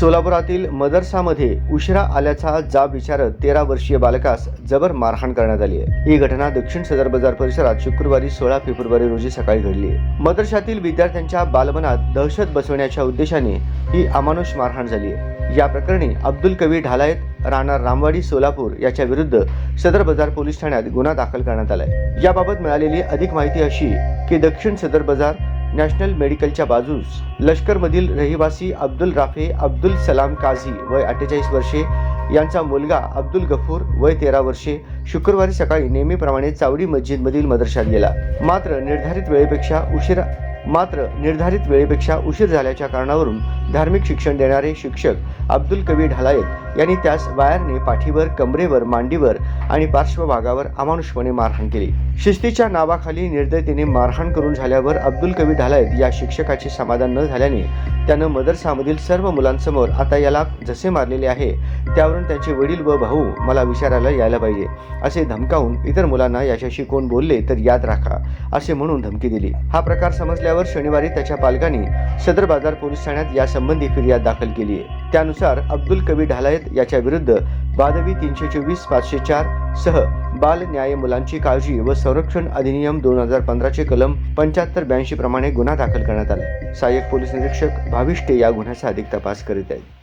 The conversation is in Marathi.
सोलापुरातील मदरसामध्ये उशिरा आल्याचा जाब विचारत तेरा वर्षीय बालकास जबर मारहाण करण्यात आली आहे. ही घटना दक्षिण सदर बाजार परिसरात शुक्रवारी सोळा फेब्रुवारी रोजी सकाळी घडली आहे. मदरशातील विद्यार्थ्यांच्या बालमनात दहशत बसवण्याच्या उद्देशाने ही अमानुष मारहाण झाली आहे. या प्रकरणी अब्दुल कवी ढालायत राहणार रामवाडी सोलापूर याच्या विरुद्ध सदर बाजार पोलीस ठाण्यात गुन्हा दाखल करण्यात आलाय. याबाबत मिळालेली अधिक माहिती अशी की दक्षिण सदर बाजार नॅशनल मेडिकलच्या बाजूस लष्करमधील रहिवासी अब्दुल राफे अब्दुल सलाम काझी वय अठ्ठेचाळीस वर्षे यांचा मुलगा अब्दुल गफूर वय तेरा वर्षे शुक्रवारी सकाळी नेहमीप्रमाणे चावडी मस्जिदमधील मदरशात गेला. मात्र निर्धारित वेळेपेक्षा उशिरा मात्र निर्धारित वेळेपेक्षा उशीर झाल्याच्या कारणावरून धार्मिक शिक्षण देणारे शिक्षक अब्दुल कवी ढालायत यांनी त्यास वायरने पाठीवर कमरेवर मांडीवर आणि पार्श्वभागावर अमानुषपणे मारहाण केली. शिस्तीच्या नावाखाली निर्दयतेने मारहाण करून झाल्यावर अब्दुल कवी ढालायत या शिक्षकाचे समाधान न झाल्याने त्यानं मदरसामधील सर्व मुलांसमोर आता याला जसे मारलेले आहे त्यावरून त्यांचे वडील व भाऊ मला विचारायला यायला पाहिजे. असे धमकावून इतर मुलांना याच्याशी कोण बोलले तर याद राखा असे म्हणून धमकी दिली. हा प्रकार समजल्यावर शनिवारी त्याच्या पालकांनी सदर बाजार पोलीस ठाण्यात यासंबंधी फिर्याद दाखल केली आहे. त्यानुसार अब्दुल कवी ढालायत याच्या विरुद्ध बादवी तीनशे चोवीस पाचशे चार सह बाल न्याय मुलांची काळजी व संरक्षण अधिनियम दोन हजार पंधराचे कलम पंच्याहत्तर ब्याऐंशी प्रमाणे गुन्हा दाखल करण्यात आला. सहाय्यक पोलीस निरीक्षक भाविष्टे या गुन्ह्याचा अधिक तपास करीत आहेत.